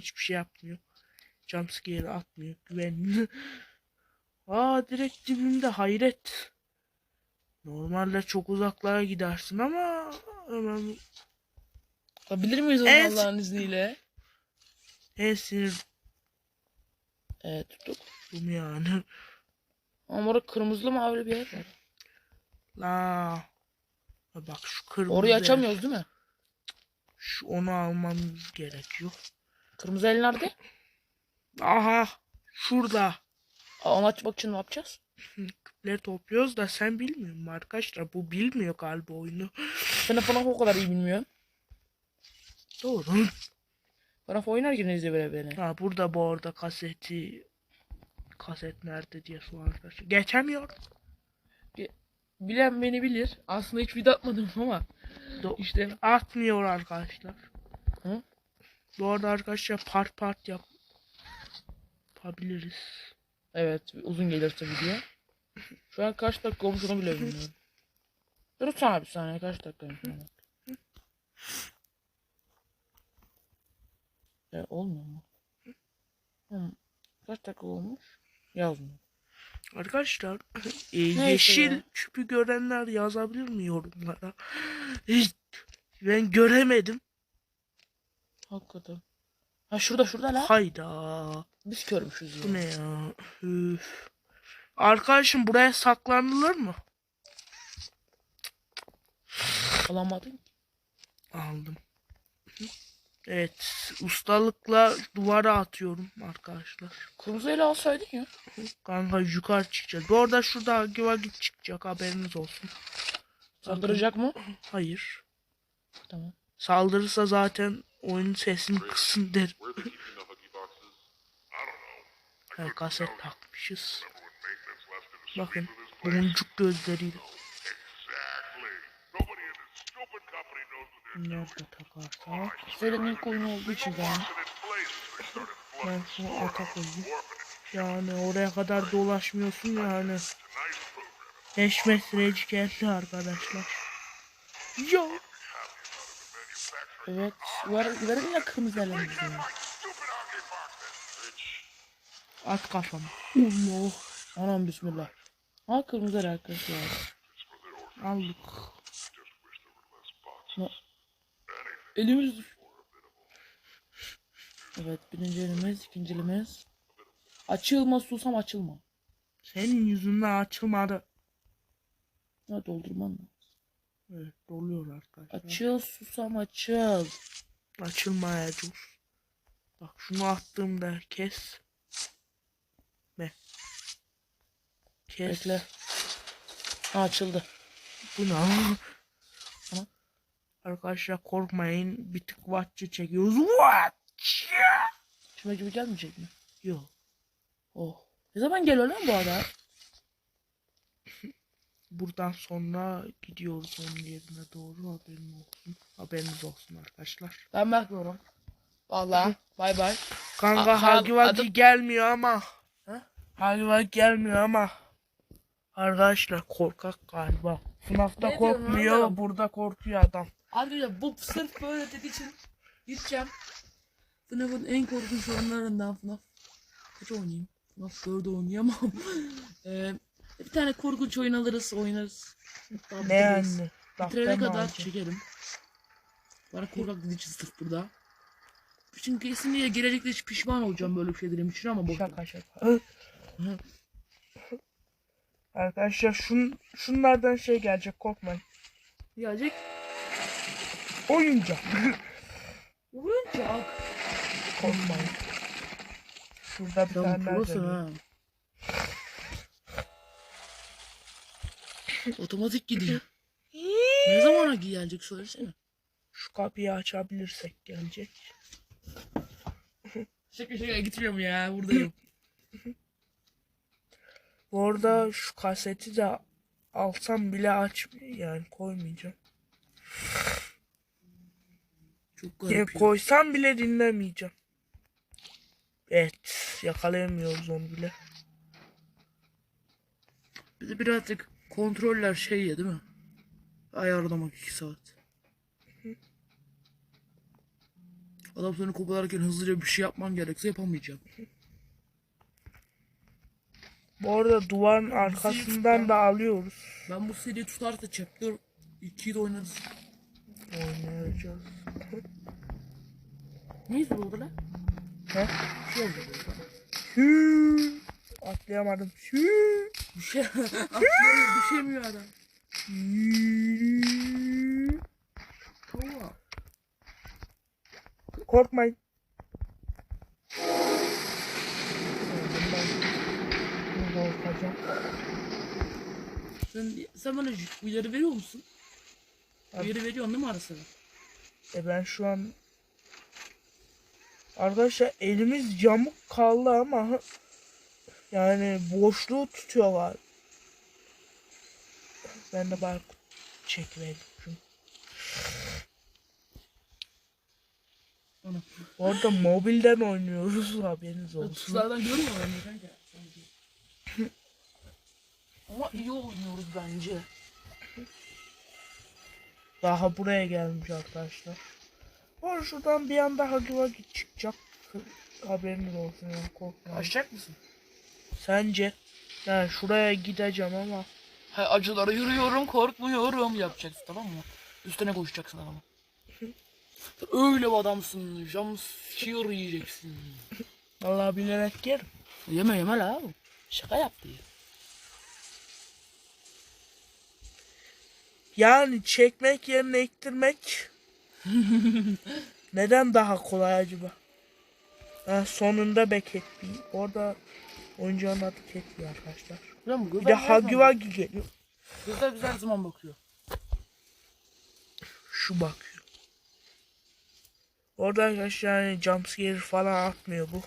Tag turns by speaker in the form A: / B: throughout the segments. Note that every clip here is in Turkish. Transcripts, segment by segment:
A: hiçbir şey yapmıyor. Jumpscare atmıyor. Güvenli. Aa direkt dibimde hayret. Normalde çok uzaklara gidersin ama hemen
B: Yapabilir miyiz onu
A: Evet.
B: Allah'ın izniyle?
A: en sinir
B: Evet tuttuk.
A: durum yani.
B: Ama orada kırmızılı mavili bir yer var.
A: La. Bak şu kırmızı.
B: Orayı açamıyoruz değil mi?
A: Şu onu almamız gerekiyor.
B: Kırmızı el nerede?
A: Aha. Şurada.
B: Aa, onu açmak için ne yapacağız?
A: Küpleri topluyoruz da sen bilmiyor musun arkadaşlar? Bu bilmiyor galiba oyunu.
B: Ben FNAF o kadar iyi bilmiyorum.
A: Doğru.
B: FNAF oynar ki Nezle böyle beni.
A: Ha burada bu arada kaseti kaset nerede diye sorar arkadaşlar. Geçemiyor.
B: Bilen beni bilir. Aslında hiç video atmadım ama.
A: Do-
B: işte
A: Atmıyor arkadaşlar.
B: Hı?
A: Bu arada arkadaşlar part part yap yapabiliriz.
B: evet uzun gelirse video. Şu an kaç dakika olmuş onu bile bilmiyorum. Dur sana bir saniye kaç ona bak. Ya olmuyor mu? Hı. Kaç dakika olmuş? Yazmıyor.
A: Arkadaşlar e, yeşil
B: ya.
A: küpü görenler yazabilir mi yorumlara? Hiç, ben göremedim.
B: Hakikaten. Ha şurada şurada la.
A: Hayda.
B: Biz körmüşüz ya.
A: Bu ne ya? Üf. Arkadaşım buraya saklanılır mı?
B: Alamadın ki.
A: Aldım. Evet. Ustalıkla duvara atıyorum arkadaşlar.
B: Kırmızı ele alsaydın ya.
A: Kanka yukarı çıkacağız. Bu arada şurada Vagi çıkacak haberiniz olsun.
B: Saldıracak mı?
A: Hayır.
B: Tamam.
A: Saldırırsa zaten oyunun sesini kısın derim. Ha, kaset takmışız. Bakın. Boncuk gözleriyle. Nerede takarsak.
B: Senin ilk oyunu olduğu için
A: Ben
C: flooding
A: şunu ata koyayım.
C: orphanage.
A: Yani oraya kadar dolaşmıyorsun yani. 5 metreci geldi arkadaşlar. Yo.
B: Evet. Ver, verin ya kırmızı.
C: Rich.
A: At kafama.
B: Allah. Anam bismillah. Ha kırmızı el arkadaşlar.
A: Aldık.
B: Ne? Elimiz Evet birinci elimiz, ikinci elimiz. Açılma susam açılma.
A: Senin yüzünden açılmadı.
B: Ha doldurman lazım.
A: Evet doluyor arkadaşlar.
B: Açıl susam açıl.
A: Açılmayacak. Bak şunu attığımda kes. Ne? Kes.
B: Bekle. Ha açıldı.
A: Bu ne? Arkadaşlar korkmayın. Bir tık vatçı çekiyoruz. Vatçı.
B: Şuna gibi gelmeyecek mi?
A: Yok.
B: Oh. Ne zaman geliyor lan bu adam?
A: Buradan sonra gidiyoruz onun yerine doğru haberin olsun. Haberiniz olsun arkadaşlar.
B: Ben bakmıyorum. Vallahi. Bay bay.
A: Kanka
B: A-
A: Hagi
B: ha-
A: Vagi
B: adım-
A: gelmiyor ama.
B: Ha?
A: Hagi Vagi gelmiyor ama. Arkadaşlar korkak galiba. FNAF'ta
B: Ne
A: korkmuyor burada korkuyor adam.
B: Arkadaşlar bu sırf böyle dediği için gideceğim. FNAF'ın en korkunç oyunlarından FNAF. Kaç oynayayım? FNAF 4'ü oynayamam. ee, bir tane korkunç oyun alırız oynarız. Hatta
A: Ne
B: bitiririz.
A: yani?
B: Bitirene kadar
A: alacağım.
B: çekerim. Bana korkak için sırf burada. Çünkü kesinlikle gelecekte hiç pişman olacağım böyle bir şey dediğim için ama boş. ver.
A: Şaka şaka. Hı.
B: Hı.
A: Arkadaşlar şun, şunlardan şey gelecek korkmayın.
B: Gelecek.
A: Oyuncak.
B: Oyuncak.
A: korkmayın. Şurada bir
B: Sen
A: tane daha
B: prosun
A: dönüyor.
B: ha. Otomatik gidiyor. ne zamana gelecek söylesene.
A: Şu kapıyı açabilirsek gelecek.
B: Şaka şaka gitmiyorum ya buradayım.
A: Bu arada şu kaseti de alsam bile aç yani koymayacağım.
B: Çok garip ya.
A: koysam bile dinlemeyeceğim. Evet yakalayamıyoruz onu bile.
B: De birazcık kontroller şey ya değil mi? Ayarlamak 2 saat. Adam seni kovalarken hızlıca bir şey yapman gerekse yapamayacağım.
A: Bu arada duvarın arkasından da alıyoruz.
B: Ben bu seriyi tutarsa chapter 2'yi de oynarız.
A: Oynayacağız.
B: Ne oldu lan?
A: He?
B: Şey oldu.
A: Atlayamadım. Hü.
B: Bir şey atlamıyor, düşemiyor adam. Tamam.
A: Korkmayın. Korkacağım.
B: Sen, sen bana uyarı veriyor musun?
A: Abi.
B: Uyarı veriyorsun değil mi ara sıra?
A: E ben şu an Arkadaşlar elimiz yamuk kaldı ama yani boşluğu tutuyorlar. Ben de bari çekmedim. Orada mobilden oynuyoruz haberiniz olsun.
B: Tuzlardan görmüyor bence kanka. Ama iyi oynuyoruz bence.
A: Daha buraya gelmiş arkadaşlar. Var şuradan bir anda Hagi Vagi çıkacak. Haberiniz olsun yani korkmayın.
B: Açacak mısın?
A: Sence? Yani şuraya gideceğim ama
B: Hay acılara yürüyorum korkmuyorum yapacaksın tamam mı? Üstüne koşacaksın adamı. Öyle bir adamsın. Şiir yiyeceksin.
A: vallahi bilerek yerim.
B: Yeme yeme la. Şaka yaptı ya.
A: Yani çekmek yerine ektirmek neden daha kolay acaba? Ha, sonunda be Catbee. Orada oyuncağın adı Catbee arkadaşlar.
B: Ulan bu
A: Bir de Hagi Vagi geliyor.
B: Gözler güzel zaman bakıyor.
A: Şu bakıyor. Orada arkadaşlar yani jumpscare falan atmıyor bu.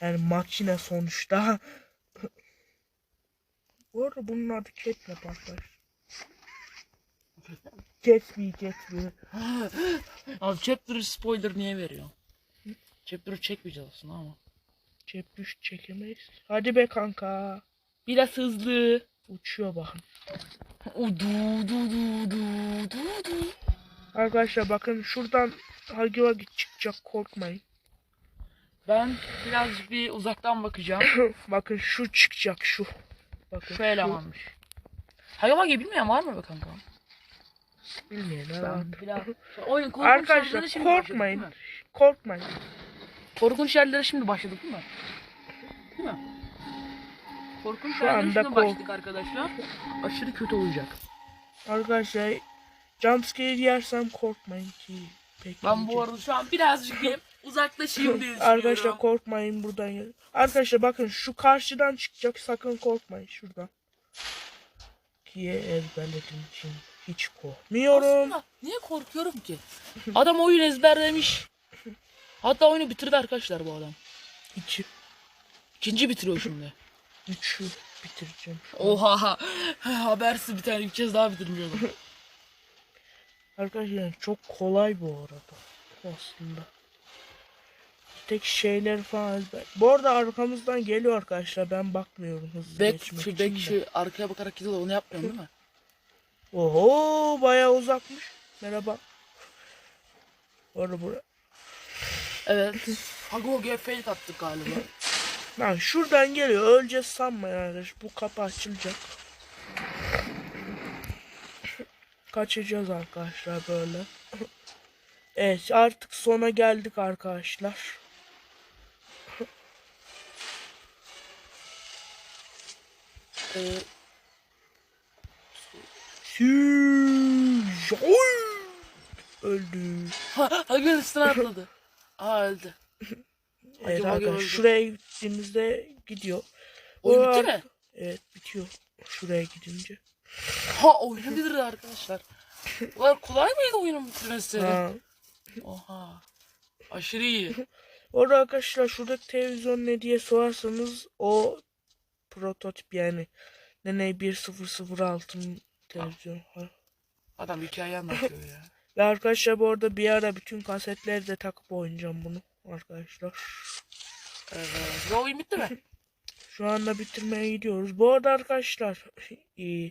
A: Yani makine sonuçta. bu arada bunun adı Catnap arkadaşlar. Catbee, Catbee.
B: Abi chapter spoiler niye veriyor? Chapter'ı çekmeyeceğiz aslında ama.
A: Cep düş çekemeyiz. Hadi be kanka.
B: Biraz hızlı.
A: Uçuyor bakın.
B: O du du du du du.
A: Arkadaşlar bakın şuradan Hagi Vagi çıkacak korkmayın.
B: Ben birazcık bir uzaktan bakacağım.
A: bakın şu çıkacak şu. Bakın
B: Şu elemanmış. Hayvan gibi bilmeyen var mı be kanka?
A: Bilmeyen
B: Ben biraz... Oyun
A: Arkadaşlar korkmayın. Korkmayın.
B: Korkunç yerlere şimdi başladık değil mi? Değil mi? Korkunç
A: Şu
B: yerlere
A: anda
B: şimdi
A: kork-
B: başladık arkadaşlar. Aşırı kötü olacak.
A: Arkadaşlar jumpscare yersem korkmayın ki. Pek
B: Ben bu arada şu an birazcık bir uzaklaşayım diye
A: Arkadaşlar korkmayın buradan. Arkadaşlar bakın şu karşıdan çıkacak sakın korkmayın şuradan. Ki ezberledim için hiç korkmuyorum.
B: Aslında niye korkuyorum ki? Adam oyun ezberlemiş. Hatta oyunu bitirdi arkadaşlar bu adam.
A: İki,
B: İkinci bitiriyor şimdi.
A: üçü bitireceğim. şu an.
B: Oha. Habersiz bir tane bir kez daha bitirmiş adam.
A: Arkadaşlar çok kolay bu arada aslında. Tek şeyler falan. Bu arada arkamızdan geliyor arkadaşlar ben bakmıyorum hızlı
B: Back,
A: geçmek
B: şu back, şu arkaya bakarak gidiyor onu yapmıyorsun değil mi?
A: Oho bayağı uzakmış. Merhaba. Orada bura.
B: Evet. Hagoge'ye fake attık galiba.
A: Lan şuradan geliyor. Öleceğiz sanmayın arkadaş. Bu kapı açılacak. Kaçacağız arkadaşlar böyle. Evet artık sona geldik arkadaşlar. Oy! Öldü.
B: ha, üstüne atladı. Aa öldü.
A: Evet
B: Hagi
A: arkadaşlar
B: öldü.
A: şuraya gittiğimizde gidiyor.
B: Oyun bitti mi?
A: Evet bitiyor. Şuraya gidince.
B: Ha oyunu bitirdi arkadaşlar. Ulan kolay mıydı oyunun bitirmesi?
A: Ha.
B: Oha. Aşırı iyi.
A: Orada arkadaşlar şuradaki televizyon ne diye sorarsanız o prototip yani Nene 1006'nın televizyon.
B: Adam hikaye anlatıyor ya.
A: Ve arkadaşlar bu arada bir ara bütün kasetleri de takıp oynayacağım bunu arkadaşlar.
B: Evet. Ve oyun bitti mi?
A: Şu anda bitirmeye gidiyoruz. Bu arada arkadaşlar e,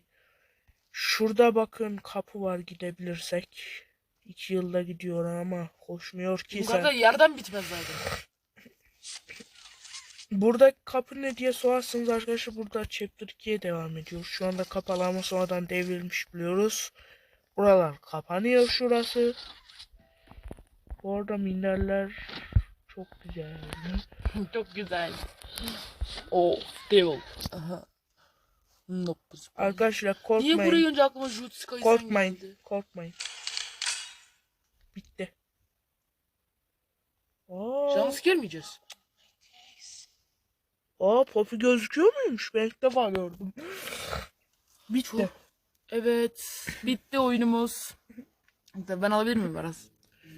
A: şurada bakın kapı var gidebilirsek. İki yılda gidiyor ama koşmuyor ki
B: Bu
A: sen.
B: kadar yerden bitmez zaten.
A: Burada kapı ne diye sorarsanız arkadaşlar burada chapter 2'ye devam ediyor. Şu anda kapalı ama sonradan devrilmiş biliyoruz. Buralar kapanıyor şurası. Bu arada minerler çok güzel.
B: Çok güzel. Oh, devil. Aha.
A: Arkadaşlar
B: Niye
A: korkmayın.
B: buraya önce aklıma Jutsu Kaisen
A: Korkmayın.
B: geldi?
A: Korkmayın. Bitti. Aa,
B: mi yiyeceğiz?
A: aa Poppy gözüküyor muymuş? Ben ilk defa gördüm. Bitti.
B: Evet. Bitti oyunumuz. Ben alabilir miyim biraz?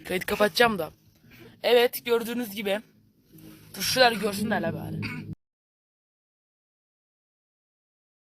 B: Kayıt kapatacağım da. Evet gördüğünüz gibi. Tuşlar görsünler bari.